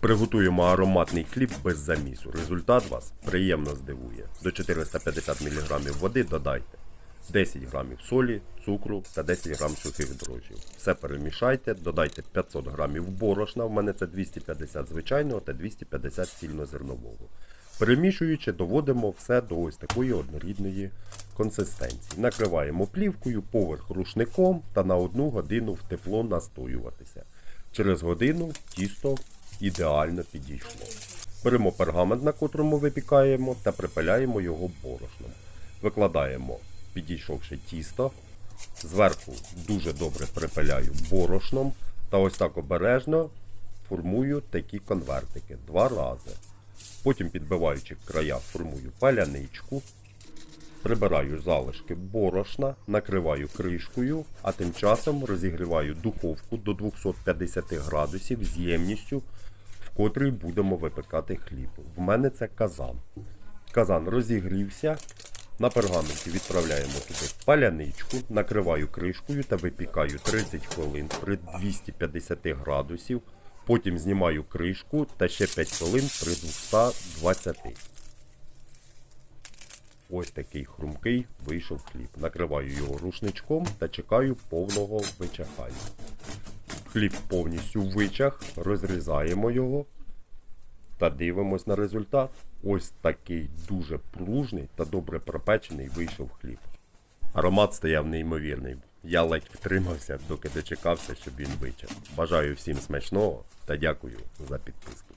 Приготуємо ароматний хліб без замісу. Результат вас приємно здивує. До 450 мг води додайте 10 г солі, цукру та 10 г сухих дрожжів. Все перемішайте, додайте 500 г борошна, в мене це 250 звичайного та 250 цільнозернового. Перемішуючи, доводимо все до ось такої однорідної консистенції. Накриваємо плівкою поверх рушником та на одну годину в тепло настоюватися. Через годину тісто ідеально підійшло. Беремо пергамент, на котрому випікаємо, та припиляємо його борошном. Викладаємо, підійшовши тісто. Зверху дуже добре припиляю борошном та ось так обережно формую такі конвертики два рази. Потім, підбиваючи края, формую паляничку, прибираю залишки борошна, накриваю кришкою, а тим часом розігріваю духовку до 250 градусів з ємністю, в котрій будемо випекати хліб. В мене це казан. Казан розігрівся. На пергаменті відправляємо туди паляничку, накриваю кришкою та випікаю 30 хвилин при 250 градусів. Потім знімаю кришку та ще 5 хвилин при 220. Ось такий хрумкий вийшов хліб. Накриваю його рушничком та чекаю повного вичахання. Хліб повністю вичах, розрізаємо його та дивимось на результат. Ось такий дуже пружний та добре пропечений вийшов хліб. Аромат стояв неймовірний. Я ледь втримався, доки дочекався, щоб він вичав. Бажаю всім смачного та дякую за підписку.